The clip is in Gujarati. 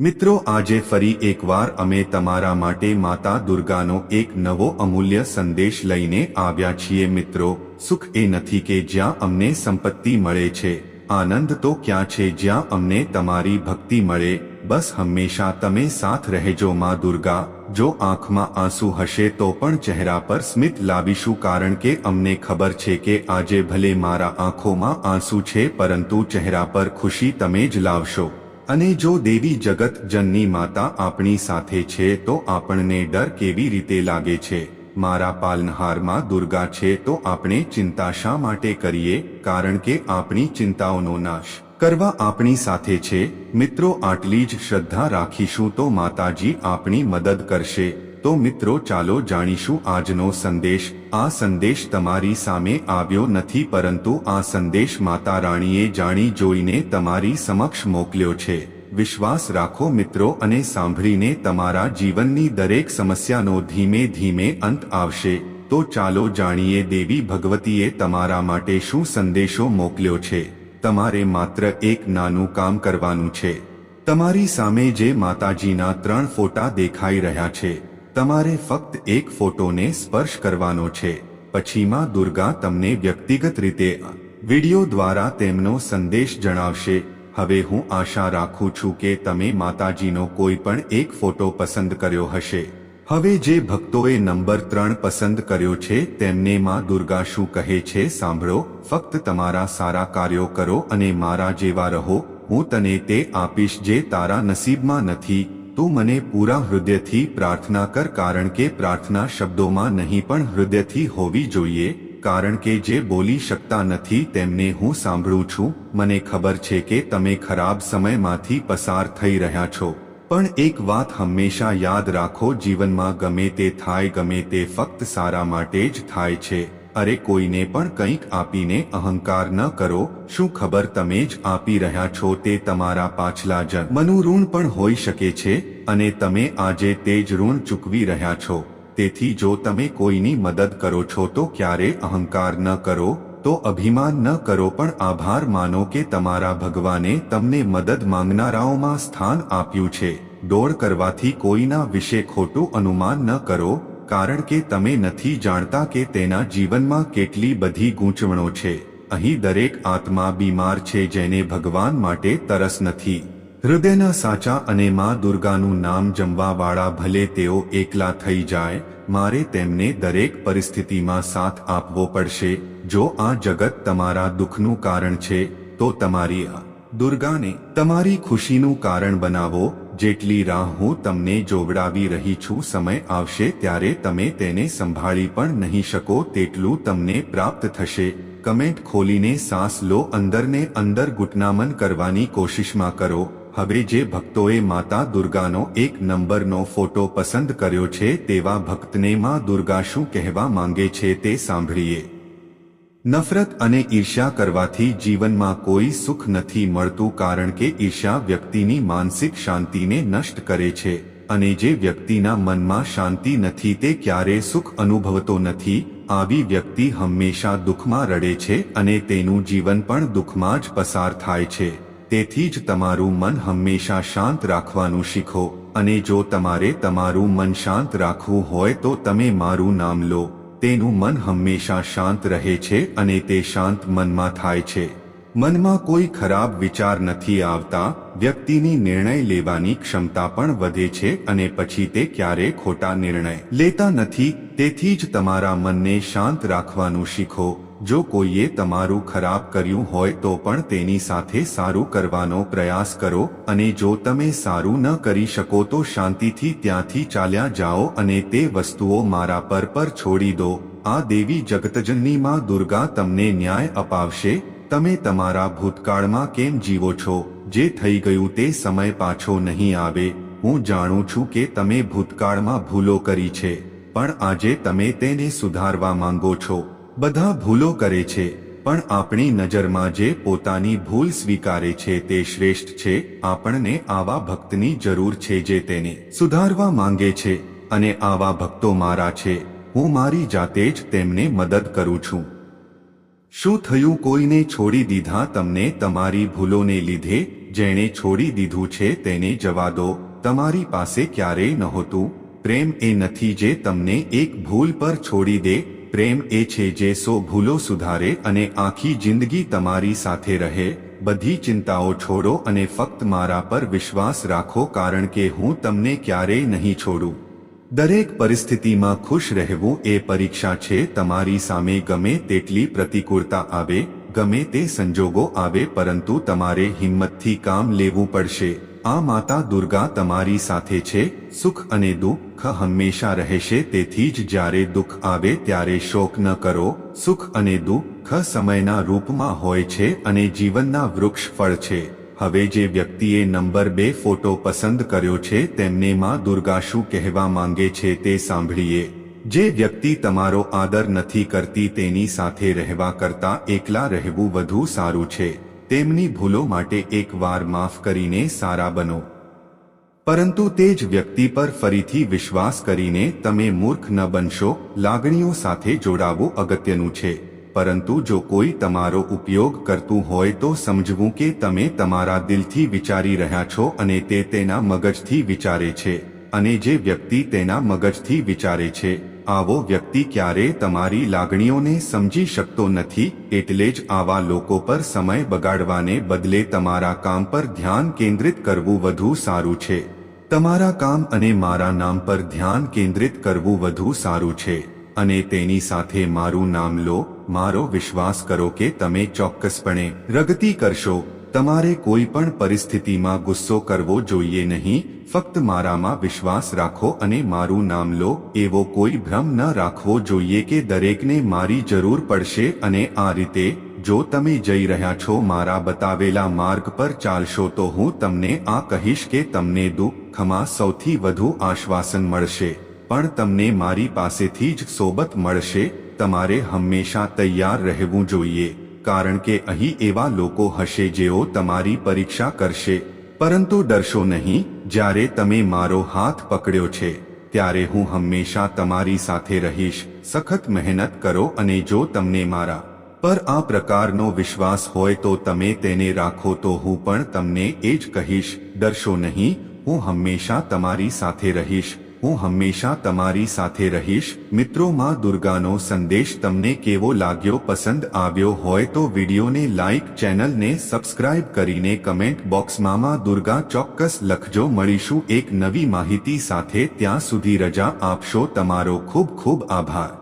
મિત્રો, આજે ફરી એકવાર અમે તમારા માટે માતા દુર્ગાનો એક નવો અમૂલ્ય સંદેશ લઈને આવ્યા છીએ. મિત્રો, સુખ એ નથી કે જ્યાં અમને સંપત્તિ મળે છે. આનંદ તો ક્યાં છે જ્યાં અમને તમારી ભક્તિ મળે. બસ હંમેશા તમે સાથ રહેજો માં દુર્ગા. જો આંખમાં આંસુ હશે તો પણ ચહેરા પર સ્મિત લાવીશું કારણ કે અમને ખબર છે કે આજે ભલે મારા આંખોમાં આંસુ છે પરંતુ ચહેરા પર ખુશી તમે જ લાવશો. અને જો દેવી જગત જનની માતા આપણી સાથે છે, તો આપણને ડર કેવી રીતે લાગે છે? મારા પાલનહારમાં દુર્ગા છે, તો આપણે ચિંતા શા માટે કરીએ? કારણ કે આપણી ચિંતાઓનો નાશ કરવા આપણી સાથે છે. મિત્રો, આટલી જ શ્રદ્ધા રાખીશું તો માતાજી આપણી મદદ કરશે. તો મિત્રો ચાલો જાણીશું આજનો સંદેશ. આ સંદેશ તમારી સામે આવ્યો નથી પરંતુ આ સંદેશ માતા રાણીએ જાણી જોઈને તમારી સમક્ષ મોકલ્યો છે. વિશ્વાસ રાખો મિત્રો અને સાંભળીને તમારા જીવનની દરેક સમસ્યાનો ધીમે ધીમે અંત આવશે. તો ચાલો જાણીએ દેવી ભગવતીએ તમારા માટે શું સંદેશો મોકલ્યો છે. તમારે માત્ર એક નાનું કામ કરવાનું છે. તમારી સામે જે માતાજીના ત્રણ ફોટા દેખાઈ રહ્યા છે. તમારે ફક્ત એક ફોટોને સ્પર્શ કરવાનો છે. પછીમાં દુર્ગા તમને વ્યક્તિગત રીતે વિડિયો દ્વારા તેમનો સંદેશ જણાવશે. હવે હું આશા રાખું છું કે તમે માતાજીનો કોઈ પણ એક ફોટો પસંદ કર્યો હશે. હવે જે ભક્તોએ નંબર ત્રણ પસંદ કર્યો છે તેમને માં દુર્ગા શું કહે છે સાંભળો. ફક્ત તમારા સારા કાર્યો કરો અને મારા જેવા રહો. હું તને તે આપીશ જે તારા નસીબમાં નથી. તું મને પૂરા હૃદયથી પ્રાર્થના કર કારણ કે પ્રાર્થના શબ્દોમાં નહીં પણ હૃદયથી હોવી જોઈએ, કારણ કે જે બોલી શકતા નથી તેમને હું સાંભળું છું, મને ખબર છે કે તમે ખરાબ સમયમાંથી પસાર થઈ રહ્યા છો. પણ એક વાત હંમેશા યાદ રાખો, જીવનમાં ગમે તે થાય ગમે તે ફક્ત સારા માટે જ થાય છે. અરે કોઈને પણ કંઈક આપીને અહંકાર ન કરો, શું ખબર તમે જ આપી રહ્યા છો તે તમારા પાછલા જન્મનું ઋણ પણ હોઈ શકે છે, અને તમે આજે તે જ ઋણ ચૂકવી રહ્યા છો. તેથી જો તમે કોઈની મદદ કરો છો તો ક્યારે અહંકાર ન કરો, તો અભિમાન ન કરો, પણ આભાર માનો કે તમારા ભગવાને તમને મદદ માંગનારાઓમાં સ્થાન આપ્યું છે. દોડ કરવાથી કોઈના વિશે ખોટું અનુમાન ન કરો કારણ કે તમે નથી જાણતા કે તેના જીવનમાં કેટલી બધી ગૂંચવણો છે. અહીં દરેક આત્મા બીમાર છે જેને ભગવાન માટે તરસ નથી. હૃદયના સાચા અને માં દુર્ગાનું નામ જમવાવાળા ભલે તેઓ એકલા થઈ જાય, મારે તેમને દરેક પરિસ્થિતિમાં સાથ આપવો પડશે. જો આ જગત તમારા દુઃખનું કારણ છે, તો તમારી આ દુર્ગાને તમારી ખુશીનું કારણ બનાવો. જેટલી રાહ હું તમને જોવડાવી રહી છું, સમય આવશે ત્યારે તમે તેને સંભાળી પણ નહીં શકો, તેટલું તમને પ્રાપ્ત થશે. કમેન્ટ ખોલીને સાસ લો, અંદરને અંદર ગુટનામન કરવાની કોશિશમાં કરો. હવે જે ભક્તોએ માતા દુર્ગાનો એક નંબરનો ફોટો પસંદ કર્યો છે, તેવા ભક્તને માં દુર્ગા શું કહેવા માંગે છે તે સાંભળીએ. નફરત અને ઈર્ષ્યા કરવાથી જીવનમાં કોઈ સુખ નથી મળતું કારણ કે ઈર્ષ્યા વ્યક્તિની માનસિક શાંતિને નષ્ટ કરે છે અને જે વ્યક્તિના મનમાં શાંતિ નથી તે ક્યારે સુખ અનુભવતો નથી, આવી વ્યક્તિ હંમેશા દુઃખમાં રડે છે અને તેનું જીવન પણ દુઃખમાં જ પસાર થાય છે. તેથી જ તમારું મન હંમેશા શાંત રાખવાનું શીખો અને જો તમારે તમારું મન શાંત રાખવું હોય તો તમે મારું નામ લો. તેનું મન હંમેશા શાંત રહે છે અને તે શાંત મનમાં થાય છે. મનમાં કોઈ ખરાબ વિચાર નથી આવતા, વ્યક્તિની નિર્ણય લેવાની ક્ષમતા પણ વધે છે અને પછી તે ક્યારે ખોટા નિર્ણય લેતા નથી, તેથી જ તમારા મનને શાંત રાખવાનું શીખો. જો કોઈએ તમારું ખરાબ કર્યું હોય તો પણ તેની સાથે સારું કરવાનો પ્રયાસ કરો અને જો તમે સારું ન કરી શકો તો શાંતિથી ત્યાંથી ચાલ્યા જાઓ અને તે વસ્તુઓ મારા પર પર છોડી દો. આ દેવી જગતજનની માં દુર્ગા તમને ન્યાય અપાવશે. તમે તમારા ભૂતકાળમાં કેમ જીવો છો? જે થઈ ગયું તે સમય પાછો નહીં આવે. હું જાણું છું કે તમે ભૂતકાળમાં ભૂલો કરી છે. પણ આજે તમે તેને સુધારવા માંગો છો. બધા ભૂલો કરે છે, પણ આપણી નજરમાં જે પોતાની ભૂલ સ્વીકારે છે તે શ્રેષ્ઠ છે, આપણને આવા ભક્તની જરૂર છે જે તેને સુધારવા માંગે છે અને આવા ભક્તો મારા છે, હું મારી જાતે જ તેમને મદદ કરું છું. શું થયું કોઈને છોડી દીધા તમને તમારી ભૂલોને લીધે, જેણે છોડી દીધું છે તેને જવા દો, તમારી પાસે ક્યારેય નહોતું, પ્રેમ એ નથી જે તમને એક ભૂલ પર છોડી દે પ્રેમ એ છે જે સો ભૂલો સુધારે અને આખી જિંદગી તમારી સાથે રહે, બધી ચિંતાઓ છોડો અને ફક્ત મારા પર વિશ્વાસ રાખો કારણ કે હું તમને ક્યારેય નહીં છોડું. દરેક પરિસ્થિતિમાં ખુશ રહેવું એ પરીક્ષા છે, તમારી સામે ગમે તેટલી પ્રતિકૂળતા આવે, ગમે તે સંજોગો આવે પરંતુ તમારે હિંમતથી કામ લેવું પડશે. આ માતા દુર્ગા તમારી સાથે છે, સુખ અને દુઃખ હંમેશા રહેશે, તેથી જ જ્યારે દુઃખ આવે ત્યારે શોક ન કરો, સુખ અને દુઃખ સમયના રૂપમાં હોય છે અને જીવનના વૃક્ષ ફળ છે. હવે જે વ્યક્તિએ નંબર બે ફોટો પસંદ કર્યો છે, તેમને માં દુર્ગા શું કહેવા માંગે છે તે સાંભળીએ. જે વ્યક્તિ તમારો આદર નથી કરતી તેની સાથે રહેવા કરતા એકલા રહેવું વધુ સારું છે. તેમની ભૂલો માટે એકવાર માફ કરીને સારા બનો. પરંતુ તે જ વ્યક્તિ પર ફરીથી વિશ્વાસ કરીને તમે મૂર્ખ ન બનશો, લાગણીઓ સાથે જોડાવું અગત્યનું છે. પરંતુ જો કોઈ તમારો ઉપયોગ કરતું હોય તો સમજવું કે તમે તમારા દિલથી વિચારી રહ્યા છો અને તે તેના મગજથી વિચારે છે, અને જે વ્યક્તિ તેના મગજથી વિચારે છે આવો વ્યક્તિ ક્યારે તમારી લાગણીઓને સમજી શકતો નથી, એટલે જ આવા લોકો પર સમય બગાડવાને બદલે તમારા કામ પર ધ્યાન કેન્દ્રિત કરવું વધુ સારું છે. તમારા કામ અને મારા નામ પર ધ્યાન કેન્દ્રિત કરવું વધુ સારું છે. અને તેની સાથે મારું નામ લો, મારો વિશ્વાસ કરો કે તમે ચોક્કસપણે પ્રગતિ કરશો. તમારે કોઈ પણ પરિસ્થિતિમાં ગુસ્સો કરવો જોઈએ નહીં, ફક્ત મારામાં વિશ્વાસ રાખો અને મારું નામ લો, એવો કોઈ ભ્રમ ન રાખવો જોઈએ કે દરેકને મારી જરૂર પડશે અને આ રીતે, જો તમે જઈ રહ્યા છો મારા બતાવેલા માર્ગ પર ચાલશો તો હું તમને આ કહીશ કે તમને દુઃખમાં સૌથી વધુ આશ્વાસન મળશે, પણ તમને મારી પાસેથી જ સોબત મળશે, તમારે હંમેશા તૈયાર રહેવું જોઈએ. કારણ કે અહીં એવા લોકો હશે જેઓ તમારી પરીક્ષા કરશે. પરંતુ ડરશો નહીં, જ્યારે તમે મારો હાથ પકડ્યો છે, ત્યારે હું હંમેશા તમારી સાથે રહીશ. સખત મહેનત કરો અને જો તમને મારા પર આ પ્રકારનો વિશ્વાસ હોય તો તમે તેને રાખો તો હું પણ તમને એ જ કહીશ. ડરશો નહીં, હું હંમેશા તમારી સાથે રહીશ. હું હંમેશા તમારી સાથે રહીશ. મિત્રો માં દુર્ગાનો સંદેશ તમને કેવો લાગ્યો, પસંદ આવ્યો હોય તો વિડીયોને લાઇક ચેનલને સબસ્ક્રાઇબ કરીને કમેન્ટ બોક્સમાં માં દુર્ગા ચોક્કસ લખજો. મળીશું એક નવી માહિતી સાથે. ત્યાં સુધી રજા આપશો. તમારો ખૂબ ખૂબ આભાર.